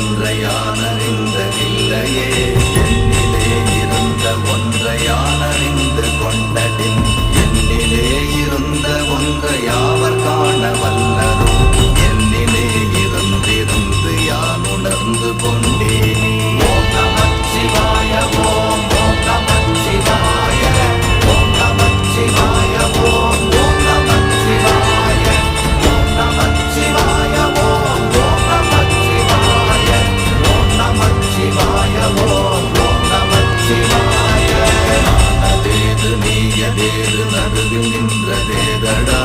ஒன்றையானறிந்ததில்லையே దిందడేదడా